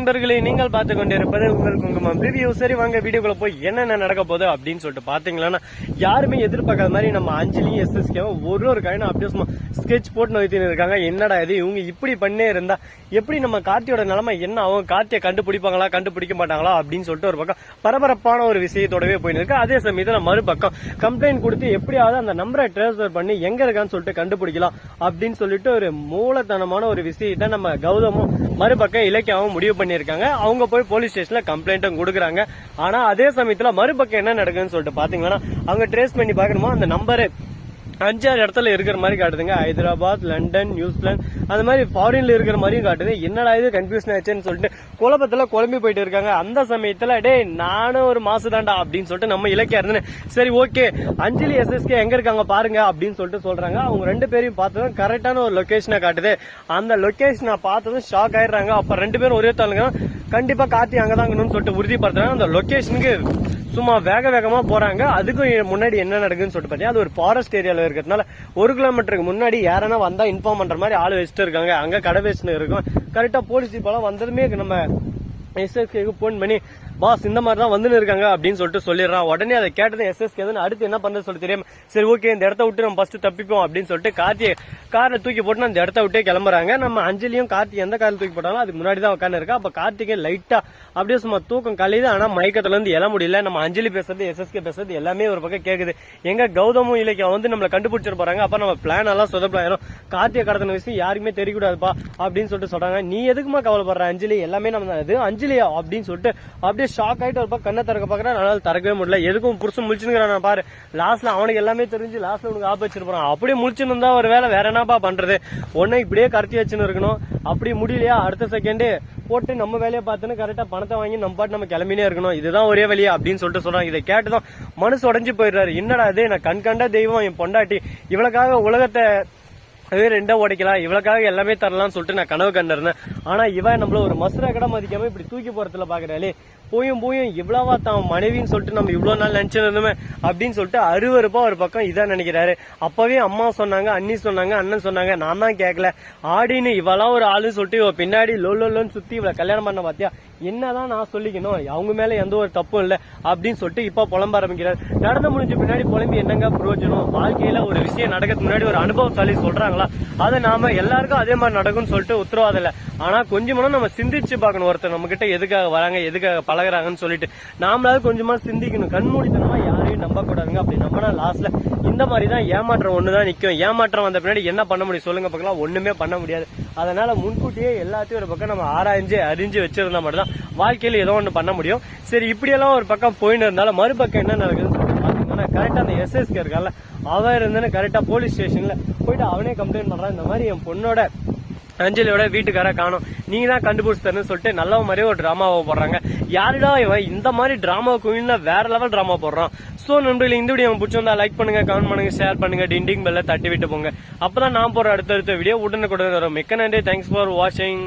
நண்பர்களே நீங்கள் பார்த்து கொண்டிருப்பது உங்கள் குங்குமம் ரிவ்யூ சரி வாங்க வீடியோக்குள்ள போய் என்னென்ன நடக்க போகுது அப்படின்னு சொல்லிட்டு பாத்தீங்களா யாருமே எதிர்பார்க்காத மாதிரி நம்ம அஞ்சலி எஸ்எஸ்கே ஒரு ஒரு காயினும் அப்படியே சும்மா ஸ்கெட்ச் போட்டு நோய்த்தின்னு இருக்காங்க. என்னடா இது? இவங்க இப்படி பண்ணே இருந்தா எப்படி நம்ம கார்த்தியோட நிலைமை என்ன? ஆகும் கார்த்தியை கண்டுபிடிப்பாங்களா கண்டுபிடிக்க மாட்டாங்களா அப்படின்னு சொல்லிட்டு ஒரு பக்கம் பரபரப்பான ஒரு விஷயத்தோடவே போயின்னு இருக்கு அதே சமயத்துல மறுபக்கம் கம்ப்ளைண்ட் கொடுத்து எப்படியாவது அந்த நம்பரை டிரான்ஸ்ஃபர் பண்ணி எங்க இருக்கான்னு சொல்லிட்டு கண்டுபிடிக்கலாம் அப்படின்னு சொல்லிட்டு ஒரு மூலத்தனமான ஒரு விஷயத்த நம்ம கௌதமும் மறுபக்கம் இலக்கியாவும் முடிவு பண்ணி பண்ணியிருக்காங்க. அவங்க போய் போலீஸ் ஸ்டேஷன்ல கம்ப்ளைண்ட்டும் கொடுக்குறாங்க. ஆனா அதே சமயத்துல மறுபக்கம் என்ன நடக்குதுன்னு சொல்லிட்டு பாத்தீங்கன்னா அவங்க ட்ரேஸ் பண்ணி பார்க்கணுமா? அந்த நம்பரு அஞ்சாறு இடத்துல இருக்கிற மாதிரி காட்டுதுங்க. ஹைதராபாத் லண்டன் நியூசிலாந்து அந்த மாதிரி ஃபாரின்ல இருக்கிற மாதிரியும் காட்டுது. என்னடா இது கன்ஃபியூஷன் ஆச்சுன்னு சொல்லிட்டு குழப்பத்துல குழம்பி போயிட்டு இருக்காங்க. அந்த சமயத்துல டே நானும் ஒரு மாசு தாண்டா அப்படின்னு சொல்லிட்டு நம்ம இலக்கியா இருந்தேன் சரி ஓகே அஞ்சலி எஸ்எஸ்கே எங்க இருக்காங்க பாருங்க அப்படின்னு சொல்லிட்டு சொல்றாங்க. அவங்க ரெண்டு பேரையும் பார்த்ததும் கரெக்டான ஒரு லொகேஷனை காட்டுது. அந்த லொகேஷனை பார்த்ததும் ஷாக் ஆயிடுறாங்க. அப்ப ரெண்டு பேரும் ஒரே தாளுங்க கண்டிப்பா காத்தி அங்கதாங்கன்னு சொல்லிட்டு உறுதிப்படுத்துறாங்க. அந்த லொகேஷனுக்கு சும்மா வேக வேகமா போறாங்க. அதுக்கும் முன்னாடி என்ன நடக்குதுன்னு சொல்லிட்டு பாத்தீங்கன்னா அது ஒரு ஃபாரஸ்ட் ஏரியால இருக்கிறதுனால ஒரு கிலோமீட்டருக்கு முன்னாடி யாரனா வந்தா இன்ஃபார்ம் பண்ற மாதிரி ஆள் வச்சுட்டு இருக்காங்க. அங்க கடை வச்சுட்டு இருக்கும். கரெக்டா போலீஸ் இப்பெல்லாம் வந்ததுமே நம்ம எஸ்எஸ்கேக்கு போன் பண்ணி பாஸ் இந்த மாதிரி தான் வந்துன்னு இருக்காங்க அப்படின்னு சொல்லிட்டு சொல்லிடுறான். உடனே அதை கேட்டது எஸ்எஸ்கே அடுத்து என்ன பண்ணுறது சொல்லி தெரியும் சரி ஓகே இந்த இடத்த விட்டு நம்ம ஃபர்ஸ்ட் தப்பிப்போம் அப்படின்னு சொல்லிட்டு கார்த்தியை காரை தூக்கி போட்டு அந்த இடத்த விட்டே கிளம்புறாங்க. நம்ம அஞ்சலியும் கார்த்தி எந்த காரில் தூக்கி போட்டாலும் அதுக்கு முன்னாடி தான் உட்காந்து இருக்கா அப்ப கார்த்திகே லைட்டா அப்படியே சும்மா தூக்கம் கலையுது. ஆனா மயக்கத்துல இருந்து எழ முடியல. நம்ம அஞ்சலி பேசுறது எஸ்எஸ்கே பேசுறது எல்லாமே ஒரு பக்கம் கேக்குது. எங்க கௌதமும் இலக்கியம் வந்து நம்மள கண்டுபிடிச்சிட போறாங்க. அப்ப நம்ம பிளான் எல்லாம் சொதப்பலாயிரும். கார்த்திகை கடத்தின விஷயம் யாருக்குமே தெரியக்கூடாதுப்பா அப்படின்னு சொல்லிட்டு சொல்றாங்க. நீ எதுக்குமா கவலைப்படுற அஞ்சலி? எல்லாமே நம்ம தான். இது அஞ்சலியா அப்படின்னு சொல்லிட்டு அப்படியே ஷாக் ஆயிட்டு ஒரு பக்கம் கண்ணை திறக்க பாக்குறேன் அதனால திறக்கவே முடியல. எதுக்கும் புருஷன் முழிச்சுங்கிறான் பாரு. லாஸ்ட்ல அவனுக்கு எல்லாமே தெரிஞ்சு லாஸ்ட்ல உனக்கு ஆப் வச்சிருப்பான். அப்படியே முழிச்சுன்னு இருந்தா ஒரு வேலை வேற என்னப்பா பண்றது? ஒன்னு இப்படியே கரைச்சி வச்சுன்னு இருக்கணும். அப்படி முடியலையா? அடுத்த செகண்ட் போட்டு நம்ம வேலையை பார்த்துன்னு கரெக்டா பணத்தை வாங்கி நம்ம பாட்டு நம்ம கிளம்பினே இருக்கணும். இதுதான் ஒரே வழியா அப்படின்னு சொல்லிட்டு சொல்றாங்க இதை கேட்டுதான் மனசு உடஞ்சு போயிடுறாரு. என்னடா அதே நான் கண் கண்ட தெய்வம் என் பொண்டாட்டி. இவளுக்காக உலகத்தை அதே ரெண்டா உடைக்கலாம். இவளுக்காக எல்லாமே தரலாம்னு சொல்லிட்டு நான் கனவு கண்டிருந்தேன். ஆனா இவன் நம்மள ஒரு மசுரா கடை மதிக்காம இப்படி தூக்கி போறதுல பாக்குறாளே. போயும் போயும் இவ்வளவா தான் மனைவின்னு சொல்லிட்டு நம்ம இவ்வளவு நாள் நினைச்சிருந்தோமே அப்படின்னு சொல்லிட்டு அருவருப்பா ஒரு பக்கம் இதான் நினைக்கிறாரு. அப்பவே அம்மா சொன்னாங்க அண்ணி சொன்னாங்க அண்ணன் சொன்னாங்க. நான் தான் கேட்கல ஆடின்னு இவளா ஒரு ஆளுன்னு சொல்லிட்டு இவ பின்னாடி லோ சுத்தி இவளை கல்யாணம் பண்ண பாத்தியா? என்னதான் நான் சொல்லிக்கணும்? அவங்க மேல எந்த ஒரு தப்பும் இல்ல அப்படின்னு சொல்லிட்டு இப்ப புலம்ப ஆரம்பிக்கிறார். நடந்து முடிஞ்ச பின்னாடி புலம்பி என்னங்க பிரயோஜனம்? வாழ்க்கையில ஒரு விஷயம் நடக்கிறதுக்கு முன்னாடி ஒரு அனுபவசாலி சொல்றாங்களா? அதை நாம எல்லாருக்கும் அதே மாதிரி நடக்கும்னு சொல்லிட்டு உத்தரவாதம் இல்ல. ஆனா கொஞ்சமா நம்ம சிந்திச்சு பார்க்கணும். ஒருத்தர் நம்ம கிட்ட எதுக்காக வராங்க எதுக்காக பழகுறாங்கன்னு சொல்லிட்டு. நாமளாவது கொஞ்சமா சிந்திக்கணும். கண்மூடித்தனமா யாரையும் நம்ப லாஸ்ட்ல இந்த மாதிரி தான் ஏமாற்றம் ஒண்ணுதான் நிற்கும் ஏமாற்றம் வந்த பின்னாடி என்ன பண்ண முடியும் சொல்லுங்க பார்க்கலாம் ஒண்ணுமே பண்ண முடியாது. அதனால முன்கூட்டியே எல்லாத்தையும் ஒரு பக்கம் நம்ம ஆராய்ஞ்சு அறிஞ்சு வச்சிருந்தா மட்டும் தான் வாழ்க்கையில ஏதோ ஒண்ணு பண்ண முடியும். சரி இப்படியெல்லாம் ஒரு பக்கம் போயின்னு இருந்தாலும் மறுபக்கம் என்ன நடக்குதுன்னு சொல்லிட்டு பாத்தீங்கன்னா கரெக்டா அந்த எஸ்எஸ்கே இருக்கால அவன் இருந்தேன்னு கரெக்டா போலீஸ் ஸ்டேஷன்ல போயிட்டு அவனே கம்ப்ளைண்ட் பண்றான். இந்த மாதிரி என் பொண்ணோட அஞ்சலியோட வீட்டுக்கார காணும். நீங்க தான் கண்டுபிடிச்சு தரணும்னு சொல்லிட்டு நல்ல மாதிரியே ஒரு டிராமாவை போடுறாங்க. யாருடா இவன் இந்த மாதிரி டிராமா குயின்ல வேற லெவல் டிராமா போடுறான். சோ நண்பர்கள் இந்த வீடியோ பிடிச்சிருந்தா லைக் பண்ணுங்க கமெண்ட் பண்ணுங்க ஷேர் பண்ணுங்க டிண்டிங் பெல்ல தட்டி விட்டு போங்க. அப்பதான் நான் போற அடுத்தடுத்த வீடியோ உடனுக்குடன் வரும். மிக்க நன்றி. தேங்க்ஸ் ஃபார் வாட்சிங்